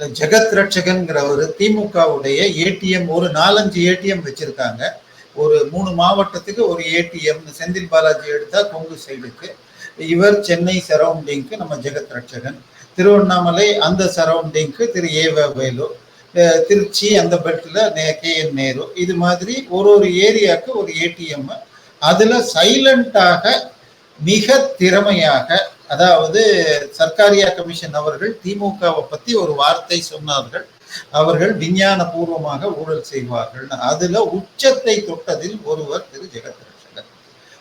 இந்த ஜெகத் ரட்சகன்கிறவர் திமுகவுடைய ஏடிஎம் ஒரு நாலஞ்சு ஏடிஎம் வச்சிருக்காங்க. ஒரு மூணு மாவட்டத்துக்கு ஒரு ஏடிஎம் செந்தில் பாலாஜி எடுத்தா கொங்கு சைடுக்கு. இவர் சென்னை சரௌண்டிங்க்கு நம்ம ஜெகத் ரட்சகன். திருவண்ணாமலை அந்த சரௌண்டிங்க்கு திரு ஏவ வேலு திருச்சி அந்த பெல்ட்ல கே என் நேரு. இது மாதிரி ஒரு ஒரு ஏரியாவுக்கு ஒரு ஏடிஎம் அதுல சைலண்டாக மிக திறமையாக அதாவது சர்க்காரியா கமிஷன் அவர்கள் திமுகவை பத்தி ஒரு வார்த்தை சொன்னார்கள். அவர்கள் விஞ்ஞான பூர்வமாக ஊழல் செய்வார்கள். அதுல உச்சத்தை தொட்டதில் ஒருவர் திரு ஜெகத்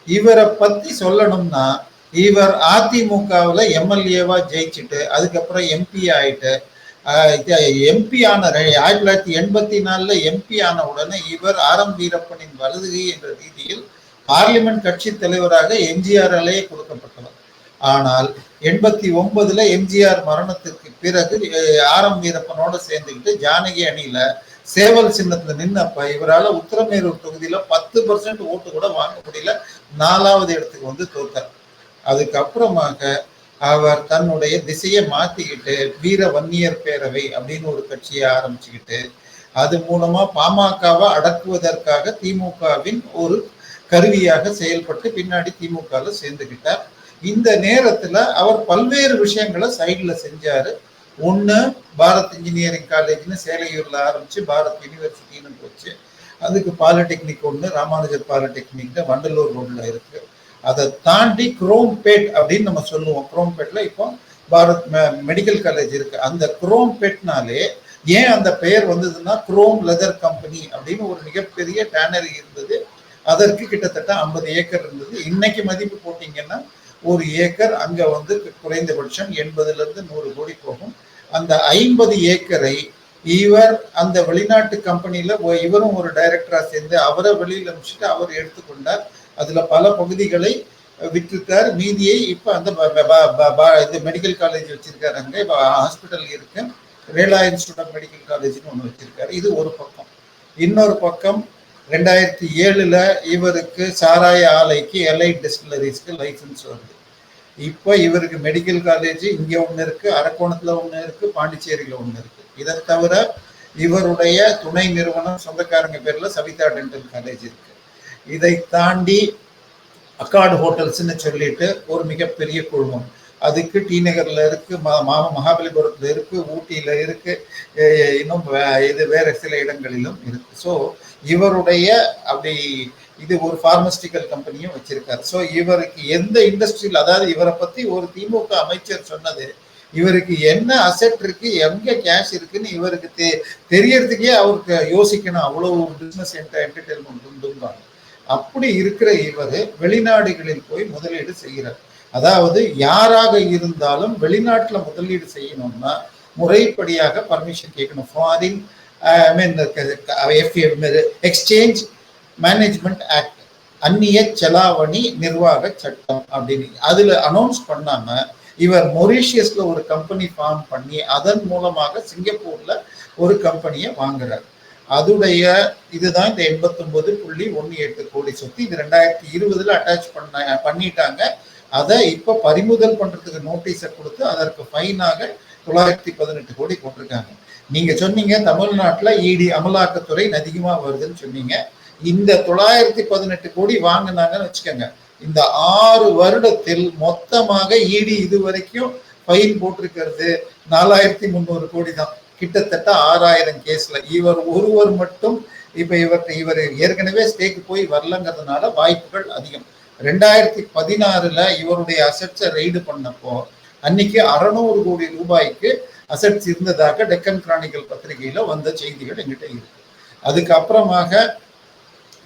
இவரை பத்தி சொல்லணும்னா இவர் அதிமுகவில் எம்எல்ஏவா ஜெயிச்சுட்டு அதுக்கப்புறம் எம்பி ஆயிட்டு எம்பி ஆன ஆயிரத்தி தொள்ளாயிரத்தி எண்பத்தி நாலுல எம்பி ஆன உடனே இவர் ஆரம் வீரப்பனின் வலதுகை என்ற ரீதியில் பார்லிமெண்ட் கட்சி தலைவராக எம்ஜிஆராலேயே கொடுக்கப்பட்டவர். ஆனால் எண்பத்தி ஒன்பதுல எம்ஜிஆர் மரணத்துக்கு பிறகு ஆரம் வீரப்பனோட சேர்ந்துக்கிட்டு ஜானகி அணியில சேவல் சின்னத்துல நின்னப்ப இவரால உத்தரமேரூர் தொகுதியில பத்து பர்சன்ட் ஓட்டு கூட வாங்க முடியல. நாலாவது இடத்துக்கு வந்து தோத்தார் அதுக்கப்புறமாக அவர் தன்னுடைய திசையை மாத்திக்கிட்டு வீர வன்னியர் பேரவை அப்படின்னு ஒரு கட்சியை ஆரம்பிச்சுக்கிட்டு அது மூலமா பாமகவை அடக்குவதற்காக திமுகவின் ஒரு கருவியாக செயல்பட்டு பின்னாடி திமுகல சேர்ந்துக்கிட்டார் இந்த நேரத்துல அவர் பல்வேறு விஷயங்களை சைடுல செஞ்சாரு. ஒன்று பாரத் இன்ஜினியரிங் காலேஜ்னு சேலையூர்ல ஆரம்பிச்சு பாரத் யூனிவர்சிட்டின்னு போச்சு. அதுக்கு பாலிடெக்னிக் ஒன்று ராமானுஜர் பாலிடெக்னிக் வண்டலூர் ரோட்ல இருக்கு. அதை தாண்டி குரோம்பேட் அப்படின்னு நம்ம சொல்லுவோம். குரோம்பேட்ல இப்போ பாரத் மெடிக்கல் காலேஜ் இருக்கு. அந்த குரோம்பேட்னாலே ஏன் அந்த பெயர் வந்ததுன்னா குரோம் லெதர் கம்பெனி அப்படின்னு ஒரு மிகப்பெரிய டேனரி இருந்தது. அதற்கு கிட்டத்தட்ட ஐம்பது ஏக்கர் இருந்தது. இன்னைக்கு மதிப்பு போட்டிங்கன்னா ஒரு ஏக்கர் அங்க வந்து குறைந்தபட்சம் எண்பதுல இருந்து நூறு கோடி போகும். அந்த ஐம்பது ஏக்கரை இவர் அந்த வெளிநாட்டு கம்பெனியில் இவரும் ஒரு டைரக்டரா சேர்ந்து அவரை வெளியில அனுப்பிச்சுட்டு அவர் எடுத்துக்கொண்டார். அதுல பல பகுதிகளை விற்றுட்டார். மீதியை இப்ப அந்த ப- ப- ப- இது மெடிக்கல் காலேஜ் வச்சிருக்காரு அங்க. ஹாஸ்பிட்டல் இருக்கு. ரேலா இன்ஸ்டியூட் ஆஃப் மெடிக்கல் காலேஜ்னு ஒன்று வச்சிருக்காரு. இது ஒரு பக்கம். இன்னொரு பக்கம் ரெண்டாயிரத்தி ஏழுல இவருக்கு சாராய ஆலைக்கு எலைட் டிஸ்டிலரிஸ்க்கு லைசன்ஸ் வருது. இப்போ இவருக்கு மெடிக்கல் காலேஜ் இங்கே ஒன்று இருக்குது அரக்கோணத்தில் ஒன்று இருக்குது பாண்டிச்சேரியில் ஒன்று இருக்குது இதை தவிர இவருடைய துணை நிறுவனம் சொந்தக்காரங்க பேரில் சவிதா டென்டல் காலேஜ் இருக்குது இதை தாண்டி அக்காடு ஹோட்டல்ஸ்னு சொல்லிட்டு ஒரு மிகப்பெரிய குழுமம். அதுக்கு டி நகரில் இருக்குது மா மா மகாபலிபுரத்தில் இருக்குது ஊட்டியில் இருக்குது இன்னும் வே- இது வேறு சில இடங்களிலும் இருக்குது ஸோ இவருடைய அப்படி இது ஒரு பார்மஸ்டிக்கல் கம்பெனியும் வச்சிருக்காரு. ஸோ இவருக்கு எந்த இண்டஸ்ட்ரியில் அதாவது இவரை பத்தி ஒரு திமுக அமைச்சர் சொன்னது இவருக்கு என்ன அசெட் இருக்கு எங்க கேஷ் இருக்குன்னு இவருக்கு தெ தெரியறதுக்கே அவருக்கு யோசிக்கணும். அவ்வளோ பிஸ்னஸ் என்டர்டைன்மெண்ட் உண்டும்பாங்க. அப்படி இருக்கிற இவர் வெளிநாடுகளில் போய் முதலீடு செய்கிறார். அதாவது யாராக இருந்தாலும் வெளிநாட்டில் முதலீடு செய்யணும்னா முறைப்படியாக பர்மிஷன் கேட்கணும். Foreign I mean exchange management act அந்நிய செலாவணி நிர்வாக சட்டம் அப்படின்னு. அதுல அனௌன்ஸ் பண்ணாம இவர் மொரீஷியஸ்ல ஒரு கம்பெனி ஃபார்ம் பண்ணி அதன் மூலமாக சிங்கப்பூர்ல ஒரு கம்பெனியை வாங்குறார். அதுடைய இதுதான் இந்த எண்பத்தொன்பது புள்ளி ஒன்னு எட்டு கோடி சொத்து. இது ரெண்டாயிரத்தி இருபதுல அட்டாச் பண்ண பண்ணிட்டாங்க. அதை இப்ப பறிமுதல் பண்றதுக்கு நோட்டீஸை கொடுத்து அதற்கு ஃபைனாக தொள்ளாயிரத்தி பதினெட்டு கோடி போட்டிருக்காங்க. நீங்க சொன்னீங்க தமிழ்நாட்டில் இடி அமலாக்கத்துறை அதிகமாக வருதுன்னு சொன்னீங்க. இந்த தொள்ளாயிரத்தி பதினெட்டு கோடி வாங்கினாங்கன்னு வச்சுக்கோங்க. இந்த ஆறு வருடத்தில் மொத்தமாக இடி இது வரைக்கும் ஃபைன் போட்டிருக்கிறது நாலாயிரத்தி முந்நூறு கோடி தான். கிட்டத்தட்ட ஆறாயிரம் கேஸ்ல. இவர் ஒருவர் மட்டும் இப்ப இவர் இவர் ஏற்கனவே ஸ்டேக்கு போய் வரலங்கிறதுனால வாய்ப்புகள் அதிகம். ரெண்டாயிரத்தி பதினாறுல இவருடைய அசட்ஸை ரெய்டு பண்ணப்போ அன்னைக்கு அறநூறு கோடி ரூபாய்க்கு அசட்ஸ் இருந்ததாக டெக்கன் கிரானிக்கல் பத்திரிகையில வந்த செய்திகள் எங்கிட்ட இருக்கு. அதுக்கப்புறமாக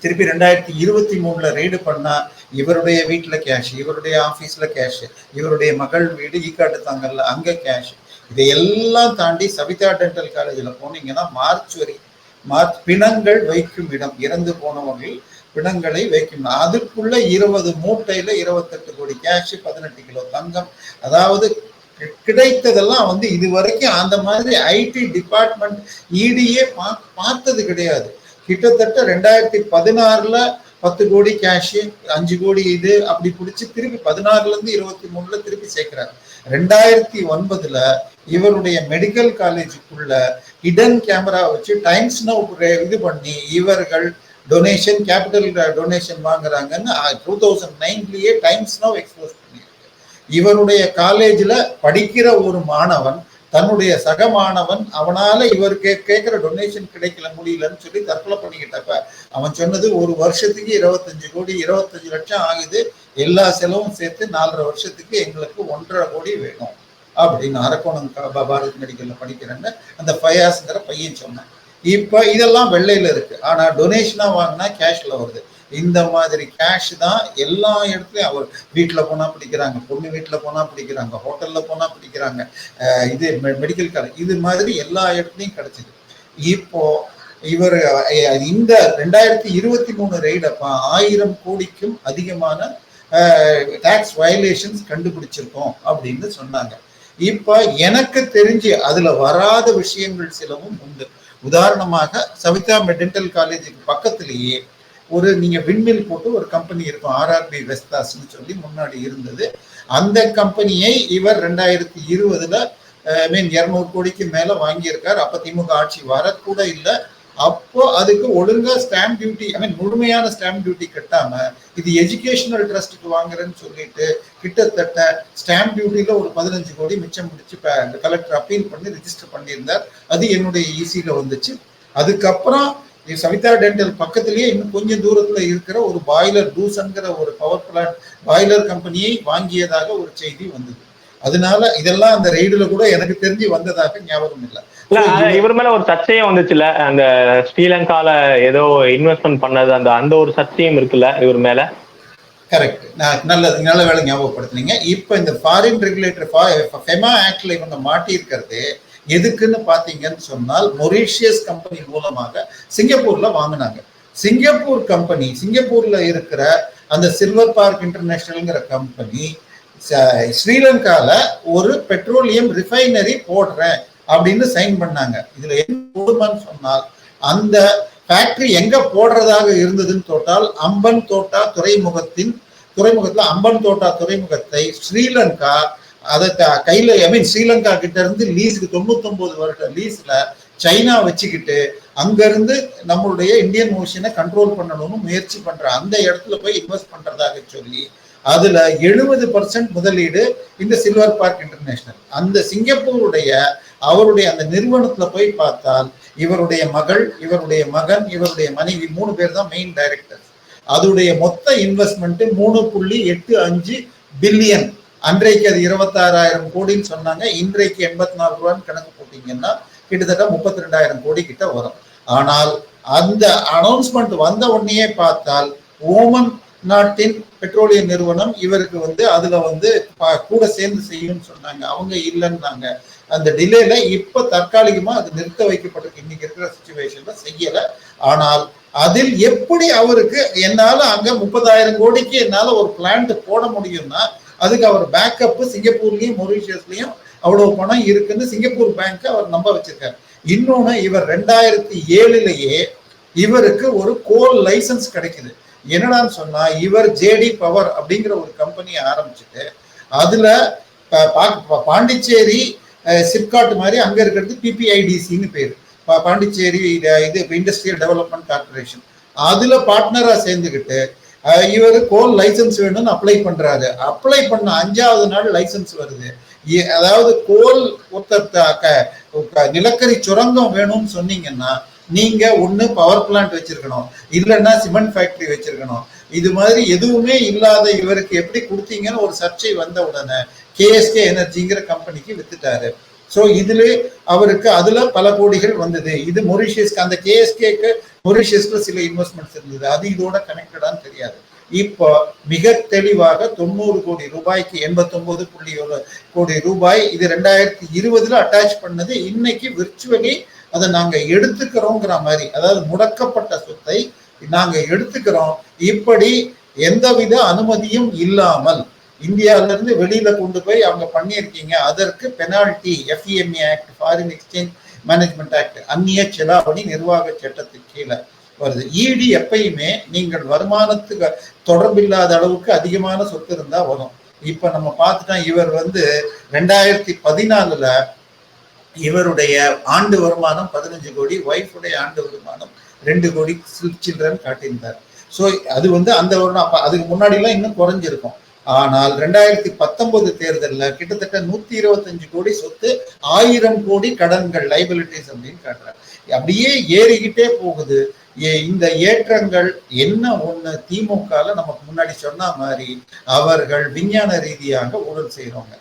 திருப்பி ரெண்டாயிரத்தி இருபத்தி மூணுல ரெய்டு பண்ணா இவருடைய வீட்டுல கேஷ் இவருடைய ஆபீஸ்ல கேஷ் இவருடைய மகள் வீடு ஈக்காட்டு தாங்கல்ல அங்க கேஷ் இதையெல்லாம் தாண்டி சவிதா டென்டல் காலேஜில் போனீங்கன்னா மார்ச் வரி மார்ச் பிணங்கள் வைக்கும் இடம் இறந்து போனவர்கள் பிணங்களை வைக்கும் அதுக்குள்ள இருபது மூட்டையில இருபத்தெட்டு கோடி கேஷ் பதினெட்டு கிலோ தங்கம். அதாவது கிடைத்ததெல்லாம் வந்து இது வரைக்கும் அந்த மாதிரி ஐடி டிபார்ட்மெண்ட் இடியே பார்த்தது கிடையாது. கிட்டத்தட்ட ரெண்டாயிரத்தி பதினாறுல பத்து கோடி கேஷ் அஞ்சு கோடி இது அப்படி பிடிச்சி திருப்பி பதினாறுல இருந்து இருபத்தி மூணுல திருப்பி சேர்க்கிறாரு. ரெண்டாயிரத்தி ஒன்பதுல இவருடைய மெடிக்கல் காலேஜுக்குள்ள ஹிடன் கேமரா வச்சு டைம்ஸ் நோ இது பண்ணி இவர்கள் டொனேஷன் கேபிட்டல் டொனேஷன் வாங்குறாங்கன்னு டூ தௌசண்ட் நைன்லயே டைம்ஸ் நோ எக்ஸ்போஸ் பண்ணியிருக்கு. இவருடைய காலேஜில் படிக்கிற ஒரு மாணவன் தன்னுடைய சக மாணவன் அவனால இவர் கே கேட்கிற டொனேஷன் கிடைக்கல முடியலன்னு சொல்லி தற்கொலை பண்ணிக்கிட்டப்ப அவன் சொன்னது ஒரு வருஷத்துக்கு இருபத்தஞ்சு கோடி இருபத்தஞ்சு லட்சம் ஆகுது. எல்லா செலவும் சேர்த்து நாலரை வருஷத்துக்கு எங்களுக்கு ஒன்றரை கோடி வேணும் அப்படின்னு அரக்கோணம் பாரத் மெடிக்கல்ல படிக்கிறேன்னு அந்த ஃபயாஸ்ங்கிற பையன் சொன்னேன். இப்போ இதெல்லாம் வெள்ளையில இருக்கு. ஆனா டொனேஷனா வாங்கினா கேஷ்ல வருது. இந்த மாதிரி கேஷ் தான் எல்லா இடத்துலையும் அவர் வீட்டில் போனால் பிடிக்கிறாங்க பொண்ணு வீட்டில் போனால் பிடிக்கிறாங்க ஹோட்டலில் போனால் பிடிக்கிறாங்க. இது மெடிக்கல் காலேஜ் இது மாதிரி எல்லா இடத்துலையும் கிடைச்சிது. இப்போ இவர் இந்த ரெண்டாயிரத்தி இருபத்தி மூணு ரெய்டப்பா ஆயிரம் கோடிக்கும் அதிகமான டேக்ஸ் வயலேஷன்ஸ் கண்டுபிடிச்சிருக்கோம் அப்படின்னு சொன்னாங்க. இப்ப எனக்கு தெரிஞ்சு அதுல வராத விஷயங்கள் சிலவும் உண்டு. உதாரணமாக சவிதா மெடென்டல் காலேஜுக்கு பக்கத்திலேயே ஒரு நீங்க விண்மில் போட்டு ஒரு கம்பெனி இருக்கும் ஆர்ஆர்பி வெஸ்தாஸ்னு சொல்லி முன்னாடி இருந்தது. அந்த கம்பெனியை இவர் ரெண்டாயிரத்தி இருபதுல மீன் இரநூறு கோடிக்கு மேல வாங்கியிருக்கார். அப்ப திமுக ஆட்சி வரக்கூட இல்லை. அப்போ அதுக்கு ஒழுங்கா ஸ்டாம்ப் டியூட்டி ஐ மீன் முழுமையான ஸ்டாம்ப் டியூட்டி கட்டாம இது எஜுகேஷனல் ட்ரஸ்ட்டுக்கு வாங்குறேன்னு சொல்லிட்டு கிட்டத்தட்ட ஸ்டாம்ப் டியூட்டியில ஒரு பதினஞ்சு கோடி மிச்சம் முடிச்சு கலெக்டர் அப்பீல் பண்ணி ரிஜிஸ்டர் பண்ணியிருந்தார். அது என்னுடைய ஈஸியில வந்துச்சு. அதுக்கப்புறம் சவிதா டென்டல் பக்கத்திலேயே இன்னும் கொஞ்சம் தூரத்துல இருக்கிற ஒரு பாய்லர் டூசன்கிற ஒரு பவர் பிளான்ட் பாய்லர் கம்பெனியை வாங்கியதாக ஒரு செய்தி வந்தது அதனால இதெல்லாம் அந்த ரெய்டுல கூட எனக்கு தெரிஞ்சு வந்ததாக ஞாபகம் இல்லை இவர் மேல ஒரு சர்ச்சையும் வந்துச்சுல அந்த ஸ்ரீலங்கால ஏதோ இன்வெஸ்ட்மெண்ட் பண்ணது அந்த அந்த ஒரு சர்ச்சையும் இருக்குல்ல இவர் மேல கரெக்ட் நல்ல நல்ல வேலை ஞாபகப்படுத்துனீங்க இப்போ இந்த ஃபாரின் ரெகுலேட்டர் ஃபெமா ஆக்ட்ல இவங்க மாட்டியிருக்கிறது எதுக்குன்னு பாத்தீங்கன்னு சொன்னால் மொரீஷியஸ் கம்பெனி மூலமாக சிங்கப்பூர்ல வாங்கினாங்க. சிங்கப்பூர் கம்பெனி சிங்கப்பூர்ல இருக்கிற அந்த சில்வர் பார்க் இன்டர்நேஷனல்ங்கிற கம்பெனி ஸ்ரீலங்கால ஒரு பெட்ரோலியம் ரிஃபைனரி போடுறேன் அப்படின்னு சைன் பண்ணாங்க. இதுல என்ன கொடுமைன்னு சொன்னால் அந்த ஃபேக்டரி எங்க போடுறதாக இருந்ததுன்னு தோட்டால் அம்பன் தோட்டா துறைமுகத்தின் துறைமுகத்துல அம்பன் தோட்டா துறைமுகத்தை ஸ்ரீலங்கா அதை கையில ஐ மீன் ஸ்ரீலங்கா கிட்ட இருந்து லீஸுக்கு தொண்ணூத்தொன்பது வருட லீஸ்ல சைனா வச்சுக்கிட்டு அங்கிருந்து நம்மளுடைய இந்தியன் ஓஷனை கண்ட்ரோல் பண்ணணும்னு முயற்சி பண்ற அந்த இடத்துல போய் இன்வெஸ்ட் பண்றதாக சொல்லி அதுல எழுபது பர்சன்ட் முதலீடு இந்த சில்வர் பார்க் இன்டர்நேஷனல் அந்த சிங்கப்பூருடைய அவருடைய அந்த நிறுவனத்துல போய் பார்த்தால் இவருடைய மகள் இவருடைய மகன் இவருடைய மனைவி மூணு பேர் தான் மெயின் டைரக்டர் அதோடைய மொத்த இன்வெஸ்ட்மெண்ட் மூணு புள்ளி எட்டு அஞ்சு பில்லியன் அன்றைக்கு அது இருபத்தாறாயிரம் கோடின்னு சொன்னாங்க. இன்றைக்கு எண்பத்தி நாலு ரூபான்னு கணக்கு போட்டீங்கன்னா கிட்டத்தட்ட முப்பத்தி ரெண்டாயிரம் கோடி கிட்ட வரும். ஆனால் அந்த அனௌன்ஸ்மெண்ட் வந்த உடனே பார்த்தால் ஓமன் நாட்டின் பெட்ரோலிய நிறுவனம் இவருக்கு வந்து அதுல வந்து கூட சேர்ந்து செய்யும்னு சொன்னாங்க. அவங்க இல்லைன்னாங்க. அந்த டிலேல இப்ப தற்காலிகமா அது நிறுத்த வைக்கப்பட்டிருக்கு. இன்னைக்கு இருக்கிற சுச்சுவேஷன்ல செய்யல. ஆனால் அதில் எப்படி அவருக்கு என்னால அங்க முப்பதாயிரம் கோடிக்கு என்னால ஒரு பிளான்ட் போட முடியும்னா அதுக்கு அவர் பேக்கப் சிங்கப்பூர்லயும் மொரிஷியஸ்லயும் அவ்வளவு பணம் இருக்குன்னு சிங்கப்பூர் பேங்க் அவர் நம்ப வச்சிருக்காரு. இன்னொன்னு இவர் ரெண்டாயிரத்தி ஏழுலயே இவருக்கு ஒரு கோல் லைசன்ஸ் கிடைக்குது. என்னடான்னு சொன்னா இவர் ஜேடி பவர் அப்படிங்கிற ஒரு கம்பெனியை ஆரம்பிச்சுட்டு அதுல பாண்டிச்சேரி சிப்காட் மாதிரி அங்க இருக்கிறது பிபிஐடிசின்னு பேரு. பாண்டிச்சேரி இது இண்டஸ்ட்ரியல் டெவலப்மெண்ட் கார்பரேஷன் அதுல பார்ட்னரா சேர்ந்துக்கிட்டு இவர் கோல் லைசன்ஸ் வேணும்னு அப்ளை பண்றாரு. அப்ளை பண்ண அஞ்சாவது நாள் லைசன்ஸ் வருது. அதாவது கோல் ஒருத்தர் நிலக்கரி சுரங்கம் வேணும்னு சொன்னீங்கன்னா நீங்க ஒண்ணு பவர் பிளான்ட் வச்சிருக்கணும். இல்லைன்னா சிமெண்ட் ஃபேக்டரி வச்சிருக்கணும். இது மாதிரி எதுவுமே இல்லாத இவருக்கு எப்படி கொடுத்தீங்கன்னு ஒரு சர்ச்சை வந்த உடனே கேஎஸ்கே எனர்ஜிங்கிற கம்பெனிக்கு வித்துட்டாரு. ஸோ இதுல அவருக்கு அதுல பல கோடிகள் வந்தது. இது மொரிஷியஸ்க்கு அந்த கேஎஸ்கேக்கு மொரிஷியஸ்ல சில இன்வெஸ்ட்மெண்ட்ஸ் இருந்தது. அது இதோட கனெக்டடான்னு தெரியாது. இப்போ மிக தெளிவாக தொண்ணூறு கோடி ரூபாய்க்கு எண்பத்தி புள்ளி ஒரு கோடி ரூபாய் இது ரெண்டாயிரத்தி இருபதுல அட்டாச் பண்ணது. இன்னைக்கு விர்ச்சுவலி அதை நாங்க எடுத்துக்கிறோங்கிற மாதிரி அதாவது முடக்கப்பட்ட சொத்தை நாங்க எடுத்துக்கிறோம். இப்படி எந்தவித அனுமதியும் இல்லாமல் இந்தியாவில இருந்து வெளியில கொண்டு போய் அவங்க பண்ணியிருக்கீங்க. அதற்கு penalty FEMA act foreign exchange management act அந்நிய செலாவணி நிர்வாக சட்டத்துக்கு கீழே வருது. இடி எப்பயுமே நீங்கள் வருமானத்துக்கு தொடர்பில்லாத அளவுக்கு அதிகமான சொத்து இருந்தா வரும். இப்ப நம்ம பார்த்துட்டோம் இவர் வந்து ரெண்டாயிரத்தி பதினாலுல இவருடைய ஆண்டு வருமானம் பதினஞ்சு கோடி ஒய்ஃபுடைய ஆண்டு வருமானம் ரெண்டு கோடி சில்ட்ரன் காட்டியிருந்தார். ஸோ அது வந்து அந்த வருடம் அப்ப அதுக்கு முன்னாடிலாம் இன்னும் குறைஞ்சிருக்கும். ஆனால் ரெண்டாயிரத்தி பத்தொன்பது தேர்தலில் கிட்டத்தட்ட நூத்தி இருபத்தஞ்சு கோடி சொத்து ஆயிரம் கோடி கடன்கள் லைபிலிட்டிஸ் அப்படின்னு காட்டுறாங்க அப்படியே ஏறிக்கிட்டே போகுது. ஏ- இந்த ஏற்றங்கள் என்ன ஒண்ணு? திமுகல நமக்கு முன்னாடி சொன்ன மாதிரி அவர்கள் விஞ்ஞான ரீதியாக ஊழல் செய்யறவங்க